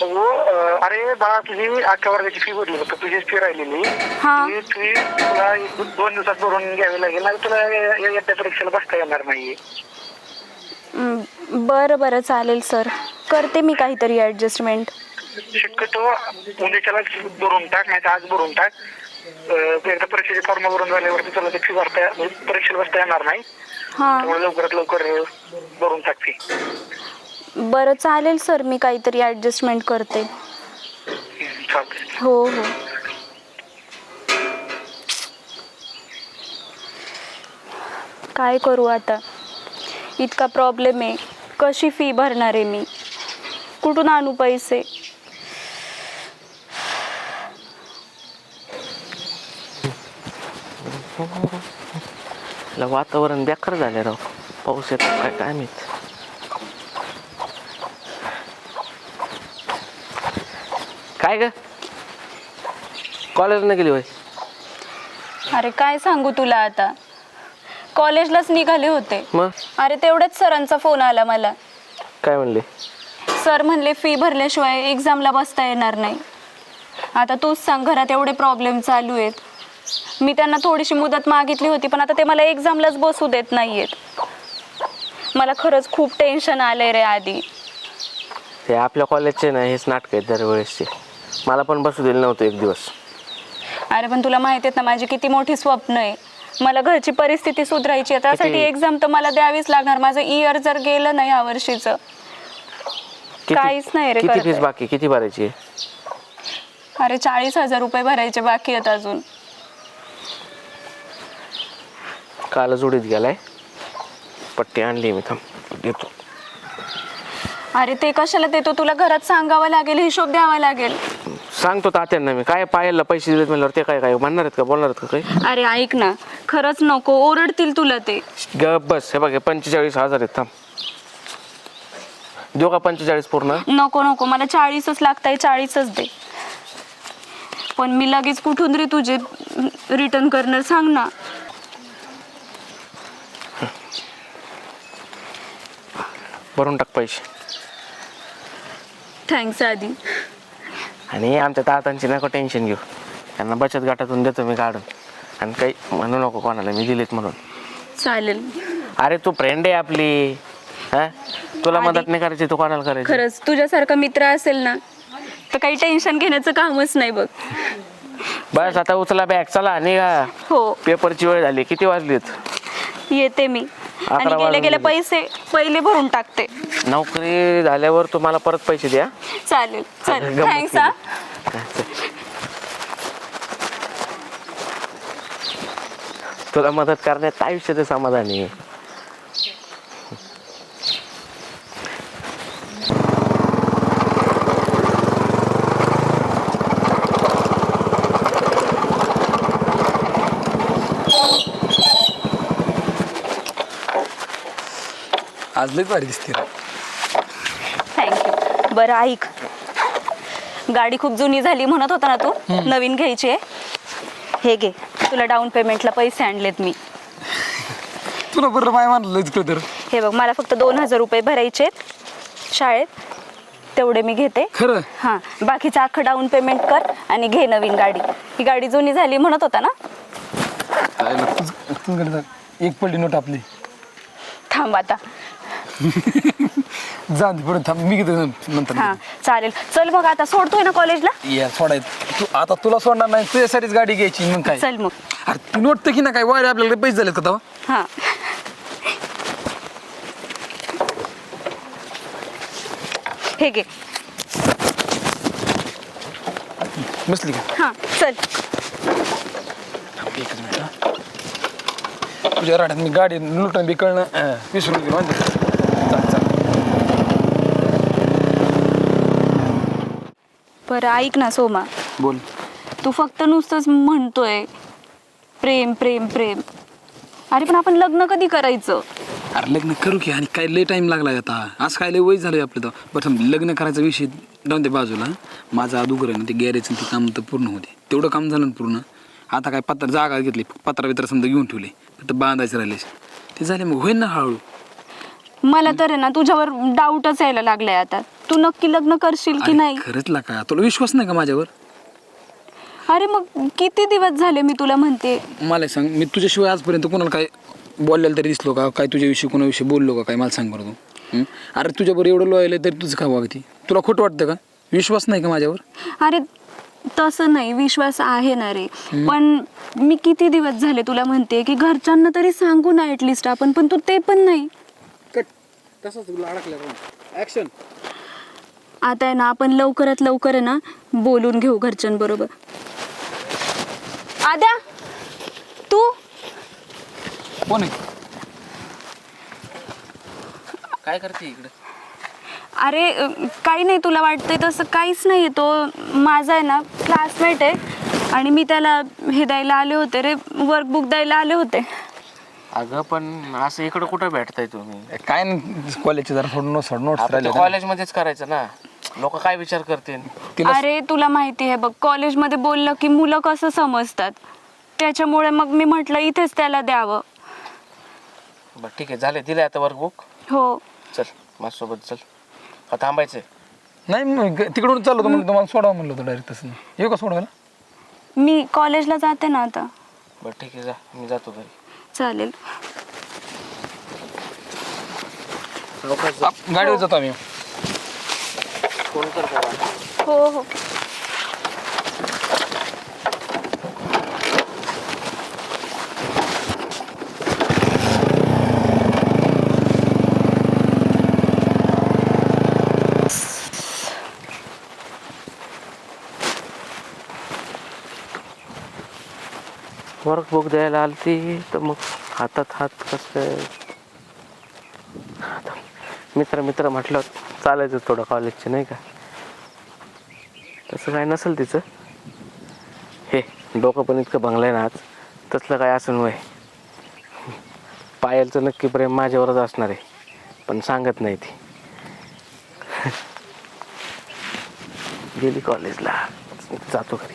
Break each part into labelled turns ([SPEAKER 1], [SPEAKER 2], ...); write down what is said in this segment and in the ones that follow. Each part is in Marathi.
[SPEAKER 1] हो अरे बाळा तुझी अख्ख्या वर्गाची फी भरली फक्त तुझीच फी राहिलेली.
[SPEAKER 2] हा.
[SPEAKER 1] ती फी तुला एक- दोन दिवसात भरून घ्यावी लागेल नाही तुला या- या- येत्या परीक्षेला बसता येणार नाही
[SPEAKER 2] हं, बरं बरं चालेल सर. करते मी काहीतरी ॲडजस्टमेंट
[SPEAKER 1] शक्यतो उद्याच्याला भरून टाक नाही तर आज भरून टाक. अं, एकदा परीक्षेचे फॉर्म भरून झाल्यावरती तुला ते फी भरता म्हणजे परीक्षेला बसता येणार नाही.
[SPEAKER 2] हां.
[SPEAKER 1] त्यामुळे लवकरात लवकर भरून टाक फी
[SPEAKER 2] बरं चालेल सर मी काहीतरी ॲडजस्टमेंट करते.
[SPEAKER 1] चालतंय
[SPEAKER 2] हो हो. काय करू आता? इतका प्रॉब्लेम आहे. कशी फी भरणार आहे मी? कुठून आणू पैसे?
[SPEAKER 3] वातावरण बेकार झाले राव. पाऊस येतो काय काय माहीत? काय ग? कॉलेजला गेली होय?
[SPEAKER 2] अरे काय सांगू तुला आता? कॉलेजलाच निघाले होते.
[SPEAKER 3] मग?
[SPEAKER 2] अरे तेवढ्याच सरांचा फोन आला मला.
[SPEAKER 3] काय म्हणले?
[SPEAKER 2] सर म्हणले फी भरल्याशिवाय एक्झामला बसता येणार नाही. आता तूच सांग घरात एवढे प्रॉब्लेम चालू आहेत. मी त्यांना थोडीशी मुदत मागितली होती पण आता ते मला एक्झामलाच बसू देत नाही आहेत मला खरंच खूप टेन्शन आलंय रे आधी.
[SPEAKER 3] ते आपल्या कॉलेजचे ना हेच नाटक आहेत दरवेळेसचे. मला पण बसू दिलं नव्हतं एक दिवस.
[SPEAKER 2] अरे पण तुला माहिती आहेत ना माझी किती मोठी स्वप्न आहे. मला घरची परिस्थिती सुधारायची आहे त्यासाठी? एक्झाम तर मला द्यावीच लागणार. माझं इयर जर गेलं नाही या वर्षीचं. काहीच नाही रे
[SPEAKER 3] किती
[SPEAKER 2] करता
[SPEAKER 3] फीस
[SPEAKER 2] येत.
[SPEAKER 3] बाकी? किती भरायची आहे?
[SPEAKER 2] अरे चाळीस हजार रुपये भरायचे बाकी आहेत अजून.
[SPEAKER 3] काल जोडीत गेलाय. पट्टी आणली मी थांब. देतो
[SPEAKER 2] अरे ते कशाला देतो? तुला घरात सांगावं लागेल हिशोब द्यावा लागेल.
[SPEAKER 3] सांगतो तात्यांना मी. काय पायाला पैसे दिलेत म्हणल्यावर ते काय काय म्हणणार आहेत का? बोलणार आहेत का काही?
[SPEAKER 2] अरे ऐक ना. खरंच नको. ओरडतील तुला ते.
[SPEAKER 3] गप बस. हे बघ हे पंचेचाळीस हजार आहेत थांब. देऊ का पंचेचाळीस पूर्ण?
[SPEAKER 2] नको नको. मला चाळीसच लागताय चाळीसच दे. पण मी लगेच कुठून रे तुझे रिटर्न करणार? सांग ना.
[SPEAKER 3] भरून टाक पैसे.
[SPEAKER 2] थँक्स आधी
[SPEAKER 3] आणि आमच्या तातांची नको टेन्शन घेऊ. त्यांना बचत गटातून देतो मी काढून. आणि काही म्हणू नको कोणाला मी दिलेत म्हणून.
[SPEAKER 2] चालेल.
[SPEAKER 3] अरे तू फ्रेंड आहे आपली. हा? तुला मदत नाही करायची तू कोणाला करायची?
[SPEAKER 2] खरंच तुझ्यासारखा मित्र असेल ना तर काही टेन्शन घेण्याचं कामच नाही बघ.
[SPEAKER 3] बस आता उचला बॅग चला निघा.
[SPEAKER 2] हो.
[SPEAKER 3] पेपरची वेळ झाली किती वाजलीत?
[SPEAKER 2] येते मी. आणि गेले
[SPEAKER 3] वाजून
[SPEAKER 2] गेले
[SPEAKER 3] गेले.
[SPEAKER 2] पैसे पहिले भरून टाकते.
[SPEAKER 3] नोकरी झाल्यावर तू मला परत पैसे द्या.
[SPEAKER 2] चालेल चालेल.
[SPEAKER 3] गंमत
[SPEAKER 2] थँक्स हा.
[SPEAKER 3] तुला मदत करण्यात आयुष्याचं समाधान आहे.
[SPEAKER 4] आज लई भारी दिसते रे.
[SPEAKER 2] बरं ऐक. गाडी खूप जुनी झाली म्हणत होता ना तू? नवीन घ्यायची आहे. हे घे. तुला डाऊन पेमेंटला पैसे आणलेत मी.
[SPEAKER 4] तुला बरं माय म्हणलं तर.
[SPEAKER 2] हे बघ मला फक्त दोन हजार रुपये भरायचे शाळेत. तेवढे मी घेते.
[SPEAKER 4] खरं?
[SPEAKER 2] हां. बाकीचं अख्खं डाऊन पेमेंट कर आणि घे नवीन गाडी. ही गाडी जुनी झाली म्हणत होता ना?
[SPEAKER 4] काय ना तुझ तुझ्याकडे जा. एक पडली नोट आपली.
[SPEAKER 2] थांब आता.
[SPEAKER 4] जा पुढे थांब मी घेतो नंतर
[SPEAKER 2] हां चालेल. चल मग आता सोडतोय ना कॉलेजला
[SPEAKER 4] या सोडाय तू आता तुला सोडणार नाही तुझ्यासाठीच गाडी घ्यायची मग काय?
[SPEAKER 2] चल मग.
[SPEAKER 4] अरे ती नोट तर की ना काय वायर आपल्याकडे पैसे झालेत का तेव्हा?
[SPEAKER 2] हां. हे घे.
[SPEAKER 4] बसली का?
[SPEAKER 2] हां चल.
[SPEAKER 4] एकच मिनिट हा. तुझ्या राड्यात मी गाडी लुटून बी कळणं अं, विसरून गेलो माहिती आहे? चाल चाल
[SPEAKER 2] बरं ऐक ना सोमा.
[SPEAKER 4] बोल.
[SPEAKER 2] तू फक्त नुसतंच म्हणतोय प्रेम प्रेम प्रेम. अरे पण आपण लग्न कधी करायचं?
[SPEAKER 4] अरे लग्न करू की आणि काय लय टाइम लागला आता. असं काय लय वय झालं आपलं तर. बरं थांब, लग्न करायचा विषय जाऊन ते बाजूला. माझा अदुगर आहे ना ते गॅरेजचं ते काम तर पूर्ण होते तेवढं काम झालं ना पूर्ण. आता काय पत्र जागा घेतली पत्रा बित्र समजा घेऊन ठेवले. फक्त बांधायचे राहिले ते झाले मग होईल ना हळूहळू.
[SPEAKER 2] मला तर आहे ना तुझ्यावर डाऊटच यायला लागलाय आता. तू नक्की लग्न करशील की
[SPEAKER 4] अरे,
[SPEAKER 2] नाही?
[SPEAKER 4] खरंच ला का तुला विश्वास नाही का माझ्यावर?
[SPEAKER 2] अरे मग किती दिवस झाले मी तुला म्हणते?
[SPEAKER 4] मला सांग मी तुझ्याशिवाय आजपर्यंत कोणाला काय बोललेलं तरी दिसलो का? काय तुझ्याविषयी कोणाविषयी बोललो का? काय मला सांग बरं तू. हं? अरे तुझ्याबरोबर एवढं लॉयल आहे तरी तुझं काय वागती. तुला खोटं वाटतं का? विश्वास नाही का माझ्यावर?
[SPEAKER 2] अरे तसं नाही विश्वास आहे ना रे. पण मी किती दिवस झाले तुला म्हणते की घरच्यांना तरी सांगू ना ऍटलिस्ट आपण पण तू ते पण नाही.
[SPEAKER 4] कट. तसंच तुला अडकलं ऍक्शन
[SPEAKER 2] आता आहे ना आपण लवकरात लवकर आहे ना बोलून घेऊ घरच्यांबरोबर. आद्या तू?
[SPEAKER 4] कोण आहे?
[SPEAKER 3] काय करते इकडे?
[SPEAKER 2] अरे अ, काही नाही तुला वाटतंय तसं काहीच नाही तो माझा आहे ना क्लासमेट आहे. आणि मी त्याला हे द्यायला आले होते रे वर्कबुक द्यायला आले होते.
[SPEAKER 3] अगं पण असं इकडं कुठं भेटताय तुम्ही?
[SPEAKER 4] काय नाही कॉलेजचे जरा थोडं नोट्स नोट्स
[SPEAKER 3] आपण
[SPEAKER 4] राहिले
[SPEAKER 3] कॉलेजमध्येच करायचं ना. लोक काय विचार करतील?
[SPEAKER 4] तिला
[SPEAKER 2] अरे तुला माहिती आहे बघ कॉलेजमध्ये बोललं की मुलं कसं समजतात. त्याच्यामुळे मग मी म्हटलं इथेच त्याला द्यावं.
[SPEAKER 3] बरं ठीक आहे झाले दिले आता वर्कबुक
[SPEAKER 2] हो.
[SPEAKER 3] चल माझ्यासोबत चल. का थांबायचंय.
[SPEAKER 4] नाही तिकडून चाललो होतो म्हणलं तुम्हाला सोडावं म्हणलं होतं डायरेक्ट तसं. येऊ का सोडवायला?
[SPEAKER 2] मी कॉलेजला जाते ना आता.
[SPEAKER 3] बरं ठीक आहे जा. मी जातो घरी.
[SPEAKER 2] चालेल.
[SPEAKER 4] आप- गाडीवर जातो आम्ही.
[SPEAKER 3] फोन कर
[SPEAKER 2] हो हो.
[SPEAKER 3] वर्कबुक द्यायला आलती तर मग हातात हात कसं मित्र मित्र म्हटलं चालायचं थोडं कॉलेजचे नाही का? तसं काय नसेल तिचं. हे डोकं पण इतकं भंगलंय ना आज. तसलं काय असून वय. पायलचं नक्की प्रेम माझ्यावरच असणार आहे पण सांगत नाही ती. गेली कॉलेजला जातो घरी.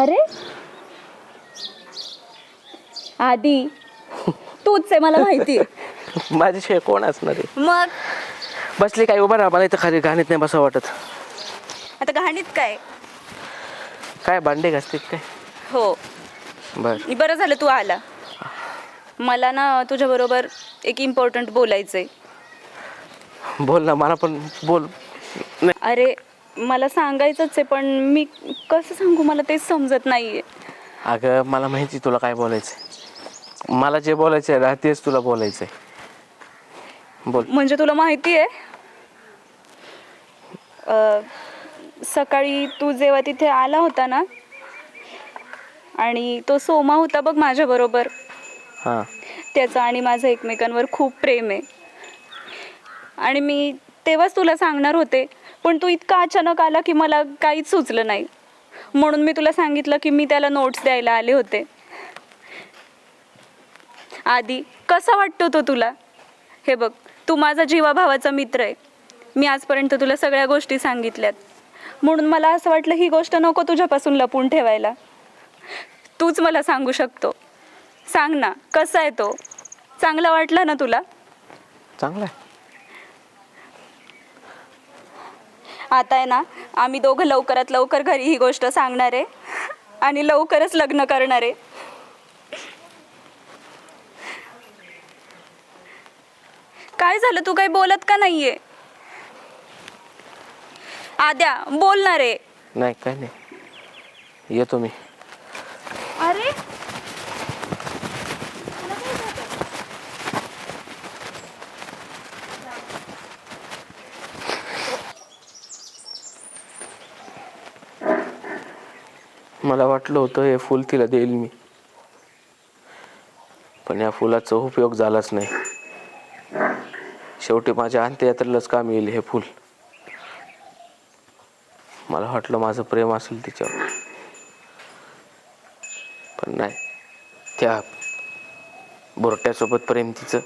[SPEAKER 2] अरे. आधी तूच आहे मला माहिती.
[SPEAKER 3] माझ्याशिवाय कोण असणार आहे?
[SPEAKER 2] मग?
[SPEAKER 3] बसली काय उभा राहा मला इथं खाली गाणीत नाही बसं वाटत.
[SPEAKER 2] आता घाणीत काय?
[SPEAKER 3] काय भांडे घासतील काय?
[SPEAKER 2] हो.
[SPEAKER 3] बर.
[SPEAKER 2] बरं झालं तू आला. मला ना तुझ्याबरोबर एक इम्पॉर्टंट बोलायचंय.
[SPEAKER 3] बोल ना मला पण बोल.
[SPEAKER 2] अरे मला सांगायचंच आहे पण मी कसं सांगू? मला तेच समजत नाहीये.
[SPEAKER 3] अगं मला माहिती तुला काय बोलायचं मला जे बोलायचं आहे ना तेच तुला बोलायचं आहे बोल.
[SPEAKER 2] म्हणजे तुला माहिती आहे? अं, सकाळी तू जेव्हा तिथे आला होता ना आणि तो सोमा होता बघ माझ्याबरोबर
[SPEAKER 3] हां.
[SPEAKER 2] त्याचं आणि माझं एकमेकांवर खूप प्रेम आहे. आणि मी तेव्हाच तुला सांगणार होते पण तू इतका अचानक आला की मला काहीच सुचलं नाही. म्हणून मी तुला सांगितलं की मी त्याला नोट्स द्यायला आले होते. आधी कसा वाटतो तो तुला? हे बघ तू माझा जीवाभावाचा मित्र आहे. मी आजपर्यंत तुला सगळ्या गोष्टी सांगितल्यात. म्हणून मला असं वाटलं ही गोष्ट नको तुझ्यापासून लपून ठेवायला. तूच मला सांगू शकतो. सांग ना कसा आहे तो? चांगला वाटला ना तुला?
[SPEAKER 3] चांगलं आहे.
[SPEAKER 2] आता आहे ना आम्ही दोघं लवकरात लवकर घरी ही गोष्ट सांगणार आहे. आणि लवकरच लग्न करणार आहे. काय झालं? तू काही बोलत का नाहीये? आद्या बोलणार आहे.
[SPEAKER 3] नाही काय नाही. येतो मी.
[SPEAKER 2] अरे!
[SPEAKER 3] मला वाटलं होतं हे फुल तिला देईल मी. पण या फुलाचा उपयोग झालाच नाही. शेवटी माझ्या अंत्ययात्रेलाच काम येईल हे फुल. मला वाटलं माझं प्रेम असेल तिच्यावर. पण नाही त्या बोरट्यासोबत प्रेम तिचं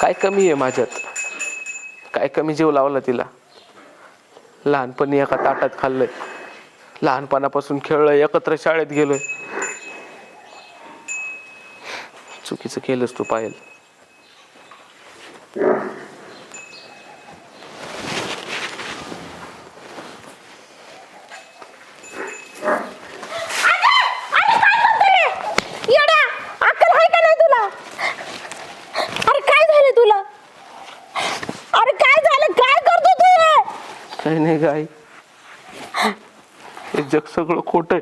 [SPEAKER 3] काय कमी आहे माझ्यात? काय कमी जीव लावला तिला? लहानपणी एका ताटात खाल्लंय. लहानपणापासून खेळलोय एकत्र शाळेत गेलोय. चुकीचं केलंस तू पाहिलं
[SPEAKER 5] येड्या अक्कल आहे का नाही तुला अरे काय झालं तुला अरे काय झालं काय करतो तू हे?
[SPEAKER 3] काही नाही गाई. हे जग सगळं खोट आहे.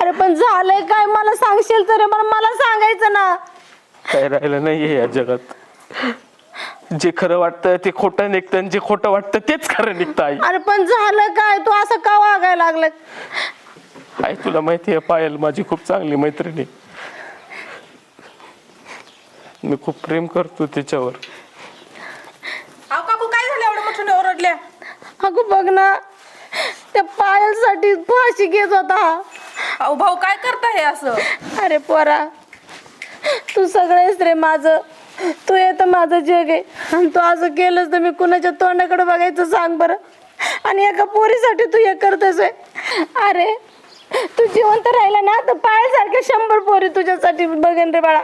[SPEAKER 5] अरे पण झालंय काय? मला सांगशील तर पण मला सांगायचं ना.
[SPEAKER 3] काय राहिलं नाहीये या जगात. जे खरं वाटतं ते खोटं निघतं आणि जे खोटं वाटतं तेच खरं निघतं आई.
[SPEAKER 5] अरे पण झालं काय? तू असं का वागायला लागलं?
[SPEAKER 3] आई तुला माहिती आहे पायल माझी खूप चांगली मैत्रिणी. मी खूप प्रेम करतो तिच्यावर
[SPEAKER 6] अहो काकू काय झालं एवढं मोठ्याने ओरडल्या
[SPEAKER 5] अगं बघ ना त्या पायलसाठी फाशी घेत होता.
[SPEAKER 6] अहो भाऊ काय करता हे असं?
[SPEAKER 5] अरे पोरा तू सगळेच रे माझं. तू येतं माझं जग आहे आणि तू असं केलंस तर मी कुणाच्या तोंडाकडे बघायचं सांग बरं. आणि एका पोरीसाठी तू हे करतोस. अरे तू जिवंत राहिला ना तर पायासारख्या शंभर पोरी तुझ्यासाठी बघेन रे बाळा.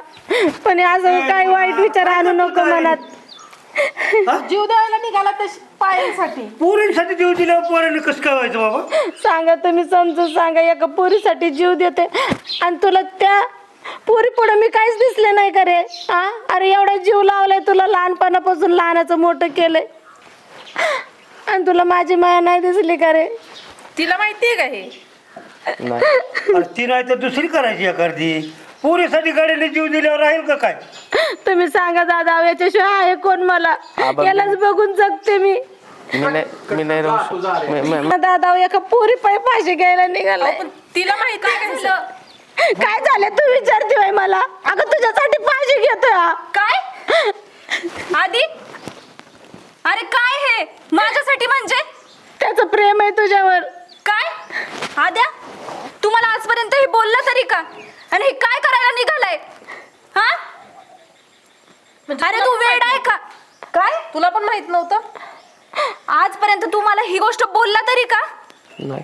[SPEAKER 5] पण असं काय वाईट विचार आणू नको मनात.
[SPEAKER 6] जीव द्यायला निघाला तर पायांसाठी.
[SPEAKER 7] पोरींसाठी जीव दिल्यावर पोरांनी कसं काय व्हायचं बाबा?
[SPEAKER 5] सांगा तुम्ही समजून सांगा एका पोरीसाठी जीव देते आणि तुला त्या पोरी पुढे मी काहीच दिसले नाही का रे? हा? अरे एवढा जीव लावलाय तुला लहानपणापासून लहानाचं मोठं केलंय. आणि तुला माझी माया नाही दिसली का रे?
[SPEAKER 6] तिला माहितीये का हे?
[SPEAKER 7] अरे ती नाही तर दुसरी करायची एखादी. पोरीसाठी गाडीने जीव दिल्यावर राहील का काय?
[SPEAKER 5] तुम्ही सांगा दादा याच्याशिवाय आहे कोण मला?
[SPEAKER 3] आबा-
[SPEAKER 5] यालाच बघून जगते मी.
[SPEAKER 3] मी नाही मी नाही राहू शकत. मी- मी-
[SPEAKER 5] दादा एका पोरी पाय फाशी घ्यायला निघालाय.
[SPEAKER 6] पण तिला माहितीये का हे?
[SPEAKER 5] काय झालं? तू विचारते बाई मला? अगं तुझ्यासाठी फाशी घेतोय हा.
[SPEAKER 2] काय? आधी? अरे काय हे? माझ्यासाठी म्हणजे?
[SPEAKER 5] त्याचं प्रेम आहे तुझ्यावर.
[SPEAKER 2] काय? आद्या तुम्हाला आजपर्यंत हे बोलला तरी का? आणि हे काय करायला निघालाय? अरे तू वेड आहे का? काय?
[SPEAKER 6] तुला पण माहीत नव्हतं?
[SPEAKER 2] आजपर्यंत तू मला ही गोष्ट बोलला तरी का?
[SPEAKER 3] नाही.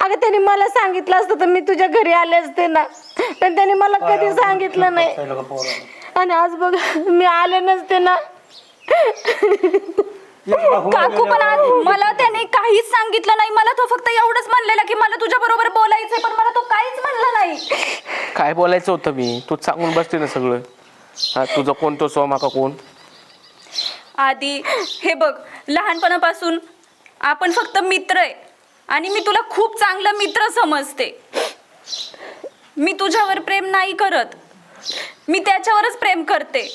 [SPEAKER 5] अगं त्यांनी मला सांगितलं असतं तर मी तुझ्या घरी आले असते ना. पण त्यांनी मला कधी सांगितलं नाही. आणि आज बघ मी आले नसते ना.
[SPEAKER 2] काकू पण आज मला त्याने काहीच सांगितलं नाही. मला तो फक्त एवढंच म्हणलेला की मला तुझ्या बरोबर बोलायचंय पण मला तो काहीच म्हणला नाही.
[SPEAKER 3] काय बोलायचं होतं मी? तू सांगून बसते ना सगळं. हा तुझं कोणतो सो माका कोण?
[SPEAKER 2] आधी हे बघ लहानपणापासून आपण फक्त मित्र आहे आणि मी तुला खूप चांगला मित्र समजते. मी तुझ्यावर प्रेम नाही करत. मी त्याच्यावरच प्रेम करते.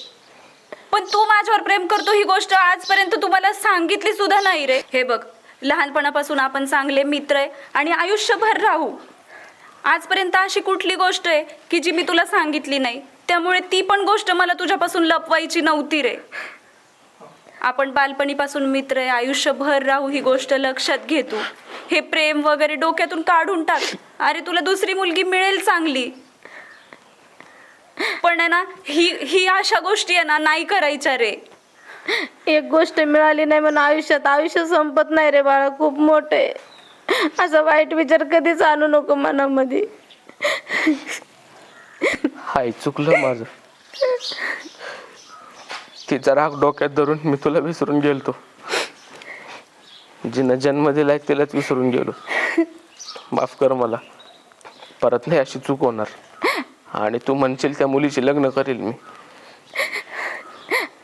[SPEAKER 2] पण तू माझ्यावर प्रेम करतो ही गोष्ट आजपर्यंत तुम्हाला सांगितली सुद्धा नाही रे. हे बघ लहानपणापासून आपण चांगले मित्र आहे आणि आयुष्यभर राहू. आजपर्यंत अशी कुठली गोष्ट आहे की जी मी तुला सांगितली नाही? त्यामुळे ती पण गोष्ट मला तुझ्यापासून लपवायची नव्हती रे. आपण बालपणीपासून मित्र आहे आयुष्यभर राहू ही गोष्ट लक्षात घेतो हे प्रेम वगैरे डोक्यातून काढून टाक. अरे तुला दुसरी मुलगी मिळेल चांगली. पण आहे ना ही ही अशा गोष्टी आहे ना नाही करायच्या रे.
[SPEAKER 5] एक गोष्ट मिळाली नाही म्हणून आयुष्यात आयुष्य संपत नाही रे बाळा खूप मोठं आहे. वाईट विचार कधीच आणू नको मनामध्ये.
[SPEAKER 3] हाय चुकलं माझं. तिचा राग डोक्यात धरून मी तुला विसरून गेलतो. जिनं जन्म दिलाय तिलाच विसरून गेलो. माफ कर मला. परत नाही अशी चूक होणार. आणि तू म्हणशील त्या मुलीशी लग्न करेल मी.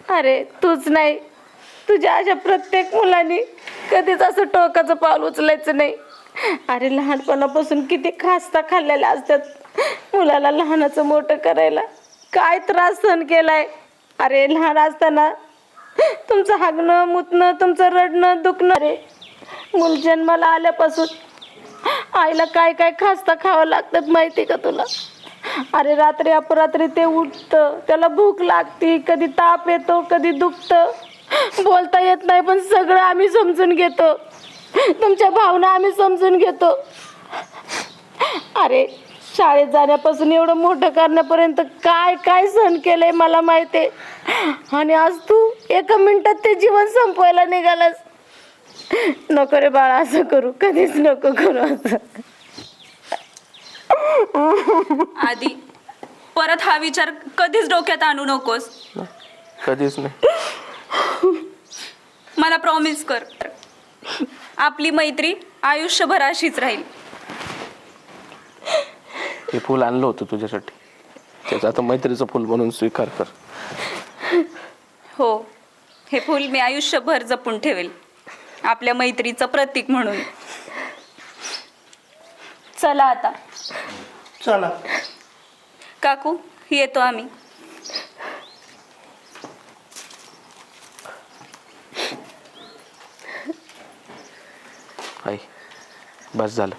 [SPEAKER 5] अरे तूच नाही. तुझ्या अशा प्रत्येक मुलाने कधीच असं टोकाचं पाऊल उचलायचं नाही. अरे लहानपणापासून किती खास्ता खाल्लेल्या असतात. मुलाला लहानाचं मोठं करायला काय त्रास सहन केलाय? अरे लहान असताना तुमचं हागणं मुतणं तुमचं रडणं दुखणं. रे मूल जन्माला आल्यापासून आईला काय काय खास्ता खावं लागतात माहिती का तुला? अरे रात्री अपरात्री ते उठतं त्याला भूक लागती कधी ताप येतो कधी दुखतं. बोलता येत नाही पण सगळं आम्ही समजून घेतो. तुमच्या भावना आम्ही समजून घेतो. अरे शाळेत जाण्यापासून एवढं मोठं करण्यापर्यंत काय काय सहन केलंय मला माहिती आहे. आणि आज तू एका मिनिटात ते जीवन संपवायला निघालास. नको रे बाळा असं करू. कधीच नको करू असं.
[SPEAKER 2] आधी परत हा विचार कधीच डोक्यात आणू नकोस.
[SPEAKER 3] कधीच नाही.
[SPEAKER 2] मला प्रॉमिस कर. आपली मैत्री आयुष्यभर अशीच राहील.
[SPEAKER 3] हे फुल आणलं होतं तुझ्यासाठी. त्याचं आता मैत्रीचं फुल म्हणून स्वीकार कर.
[SPEAKER 2] हो हे फूल मी आयुष्यभर जपून ठेवेल. आपल्या मैत्रीचं प्रतीक म्हणून. चला आता.
[SPEAKER 7] चला.
[SPEAKER 2] काकू येतो आम्ही.
[SPEAKER 3] आई बस झालं.